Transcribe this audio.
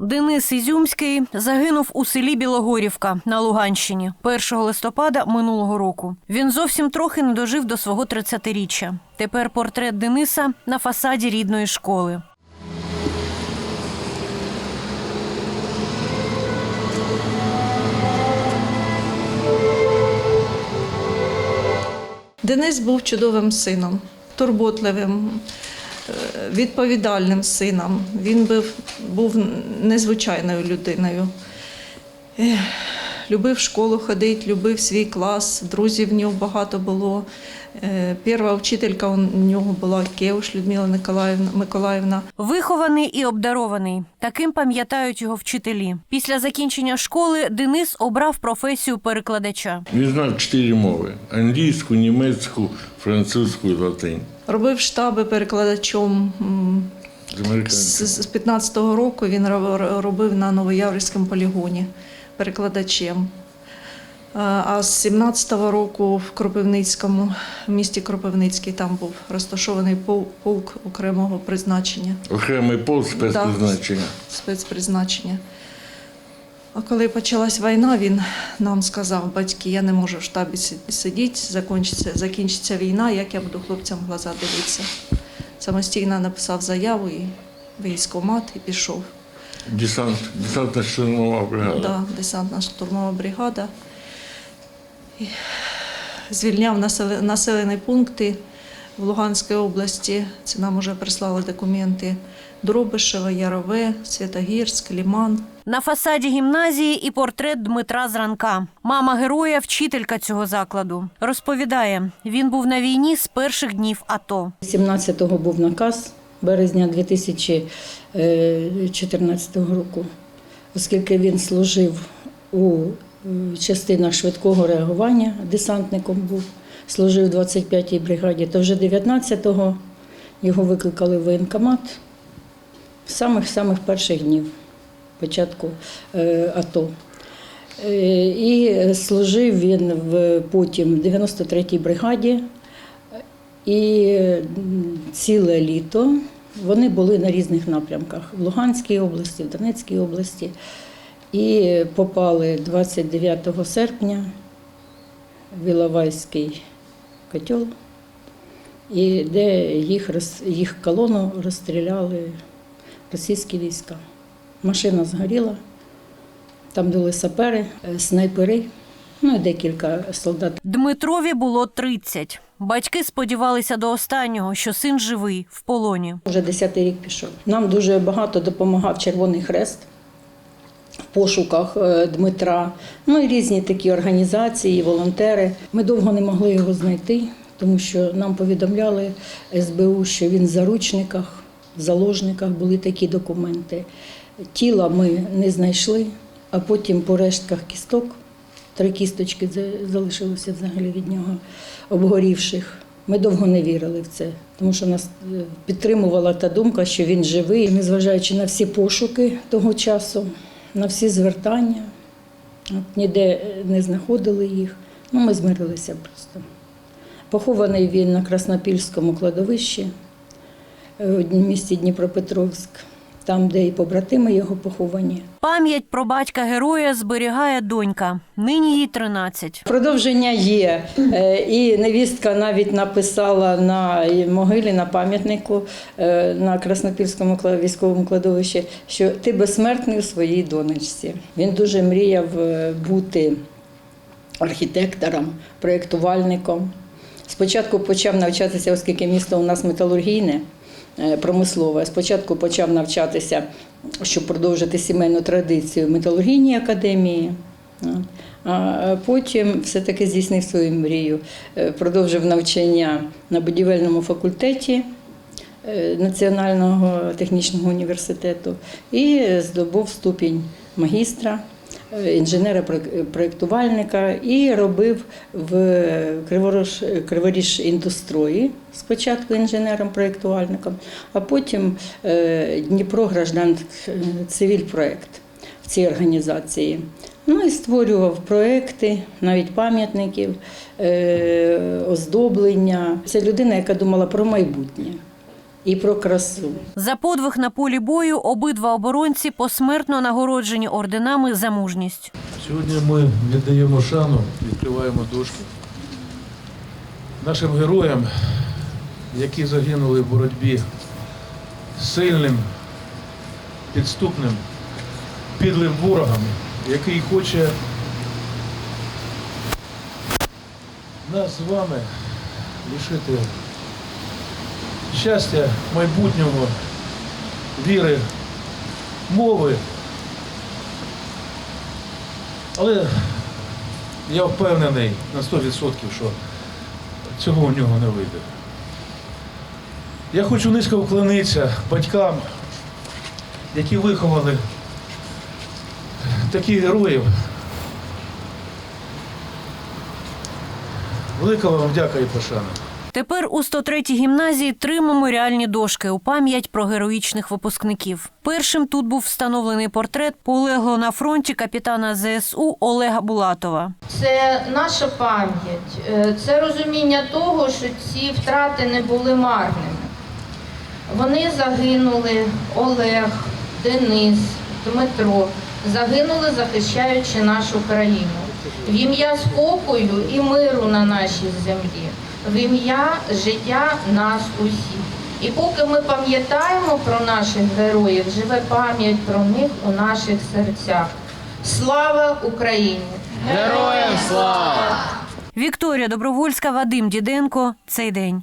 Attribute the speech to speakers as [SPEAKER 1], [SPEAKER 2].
[SPEAKER 1] Денис Ізюмський загинув у селі Білогорівка на Луганщині 1 листопада минулого року. Він зовсім трохи не дожив до свого 30-річчя. Тепер портрет Дениса на фасаді рідної школи.
[SPEAKER 2] Денис був чудовим сином, турботливим, відповідальним сином. Він був, незвичайною людиною. Любив школу ходити, любив свій клас, друзів в нього багато було. Е, Перша вчителька у нього була Кевуш Людмила Николаївна, Миколаївна.
[SPEAKER 1] Вихований і обдарований. Таким пам'ятають його вчителі. Після закінчення школи Денис обрав професію перекладача.
[SPEAKER 3] Він знав чотири мови: англійську, німецьку, французьку і латинь.
[SPEAKER 2] Робив штаби перекладачом.
[SPEAKER 3] З американців.
[SPEAKER 2] З з 15-го року він ро- робив на Новояврівському полігоні перекладачем. А з 17-го року в Кропивницькому, в місті Кропивницький, там був розташований полк окремого призначення,
[SPEAKER 3] Окремий пол спецпризначення.
[SPEAKER 2] спецпризначення. А коли почалась війна, він нам сказав, батьки, я не можу в штабі сидіти, закінчиться, закінчиться війна, як я буду хлопцям в глаза дивитися. Самостійно написав заяву і військомат і пішов.
[SPEAKER 3] Десант, десантна штурмова бригада.
[SPEAKER 2] Да, десантна штурмова бригада. І звільняв населені пункти в Луганській області. Це нам вже прислали документи. Дробишева, Ярове, Святогірськ, Ліман.
[SPEAKER 1] На фасаді гімназії і портрет Дмитра Зранка. Мама героя, вчителька цього закладу. Розповідає, він був на війні з перших днів АТО.
[SPEAKER 4] 17-го був наказ березня 2014 року, оскільки він служив у е, частинах швидкого реагування, десантником був, служив в 25-й бригаді, то вже 19-го його викликали в воєнкомат з самих-самих перших днів початку е, АТО. Е, І служив він потім в 93-й бригаді, і ціле літо вони були на різних напрямках в Луганській області, в Донецькій області. І попали 29 серпня в Іловайський котел, і де їх, їх колону розстріляли російські війська. Машина згоріла, там були сапери, е, снайпери, ну і декілька солдат
[SPEAKER 1] Дмитрові було 30. Батьки сподівалися до останнього, що син живий в полоні.
[SPEAKER 4] Вже 10-й рік пішов. Нам дуже багато допомагав Червоний Хрест в пошуках е, Дмитра. Ну і різні такі організації, волонтери. Ми довго не могли його знайти, тому що нам повідомляли СБУ, що він в заручниках, в заложниках були такі документи. Тіла ми не знайшли, а потім по рештках кісток. Три кісточки за- залишилося взагалі від нього обгорівших. Ми довго не вірили в це, тому що нас е, підтримувала та думка, що він живий, незважаючи на всі пошуки того часу, на всі звертання, от, ніде е, не знаходили їх. Ну, ми змирилися просто. Похований він на Краснопільському кладовищі е, в місті Дніпропетровськ, там, де і побратими його поховані.
[SPEAKER 1] Пам'ять про батька героя зберігає донька. Нині їй 13.
[SPEAKER 4] Продовження є. Е, І невістка навіть написала на могилі, на пам'ятнику е, на Краснопільському військовому кладовищі, що ти безсмертний у своїй донечці. Він дуже мріяв е, бути архітектором, проєктувальником. Спочатку почав навчатися, оскільки місто у нас металургійне, промислове. Спочатку почав навчатися, щоб продовжити сімейну традицію в металургійній академії. А потім все-таки здійснив свою мрію. Е, Продовжив навчання на будівельному факультеті е, Національного технічного університету і здобув ступінь магістра, е, інженера-проєктувальника і робив в Криворож, Криворіж індустрої спочатку інженером-проєктувальником, а потім е, Дніпро граждан цивільпроєкт в цій організації. Ну і створював проекти, навіть пам'ятників, е, оздоблення. Це людина, яка думала про майбутнє. І про красу.
[SPEAKER 1] За подвиг на полі бою обидва оборонці посмертно нагороджені орденами за мужність.
[SPEAKER 5] Сьогодні ми віддаємо шану, відкриваємо дошки нашим героям, які загинули в боротьбі сильним, підступним, підлим ворогом, який хоче нас з вами лишити щастя, майбутнього, віри, мови. Але я впевнений на 100%, що цього у нього не вийде. Я хочу низько вклонитися батькам, які виховали таких героїв. Велика вам вдяка і пошана.
[SPEAKER 1] Тепер у 103-й гімназії три меморіальні дошки у пам'ять про героїчних випускників. Першим тут був встановлений портрет полеглого на фронті капітана ЗСУ Олега Булатова.
[SPEAKER 6] Це наша пам'ять, е, це розуміння того, що ці втрати не були марними. Вони загинули, Олег, Денис, Дмитро, загинули, захищаючи нашу країну. В ім'я спокою і миру на нашій землі, в ім'я життя нас усіх. І поки ми пам'ятаємо про наших героїв, живе пам'ять про них у наших серцях. Слава Україні! Героям слава!
[SPEAKER 1] Вікторія Добровольська, Вадим Діденко. Цей день.